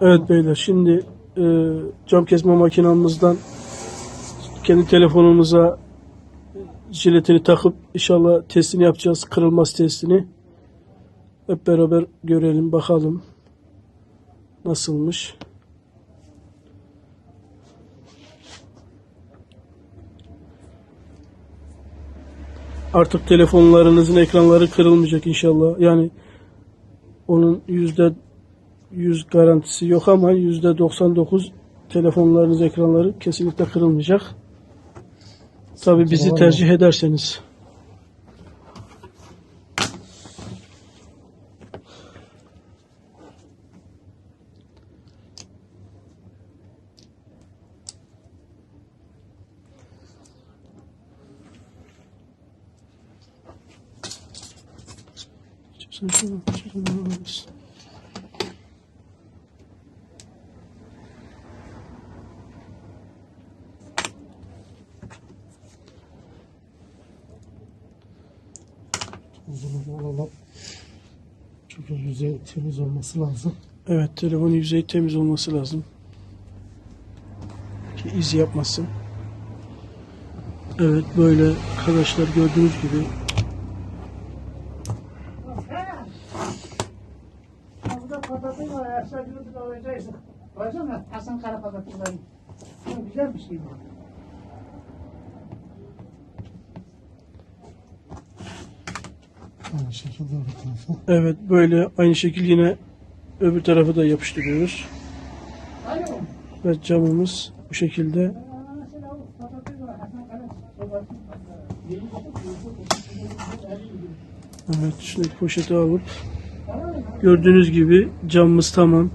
Evet beyler şimdi e, cam kesme makinamızdan kendi telefonumuza jiletini takıp inşallah testini yapacağız. Kırılmaz testini. Hep beraber görelim bakalım nasılmış. Artık telefonlarınızın ekranları kırılmayacak inşallah. Yani onun yüzde 100 garantisi yok ama yüzde 99 telefonlarınız ekranları kesinlikle kırılmayacak. Tabi bizi tercih ederseniz. Sen şunu-. Bunu alalım. Çünkü yüzey temiz olması lazım. Evet telefonun yüzeyi temiz olması lazım. Ki iz yapmasın. Evet böyle arkadaşlar gördüğünüz gibi Hasan Kara patatesleri. Bu güzel bir şey bu. Aynı şekilde bir tarafı. evet böyle aynı şekil yine öbür tarafı da yapıştırıyoruz. Ve camımız bu şekilde evet şuradaki poşeti alıp gördüğünüz gibi camımız tamam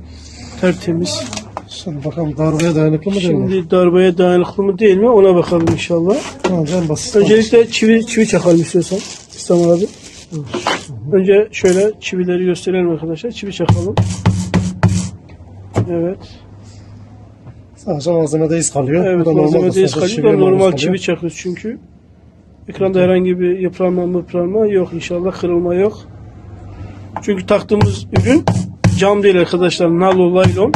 tertemiz. Şimdi bakalım darbeye dayanıklı mı değil mi? Şimdi darbeye dayanıklı mı değil mi ona bakalım inşallah. Tamam en basit. Öncelikle çivi çivi çakalım istiyorsan İslam abi. Önce şöyle çivileri gösterelim arkadaşlar. Çivi çakalım. Evet. Sadece malzemede iz kalıyor. Evet malzemede iz kalıyor. da Normal çivi çakıyoruz çünkü. Ekranda herhangi bir yıpranma mıpranma yok inşallah. Kırılma yok. Çünkü taktığımız ürün cam değil arkadaşlar. Nalo laylon.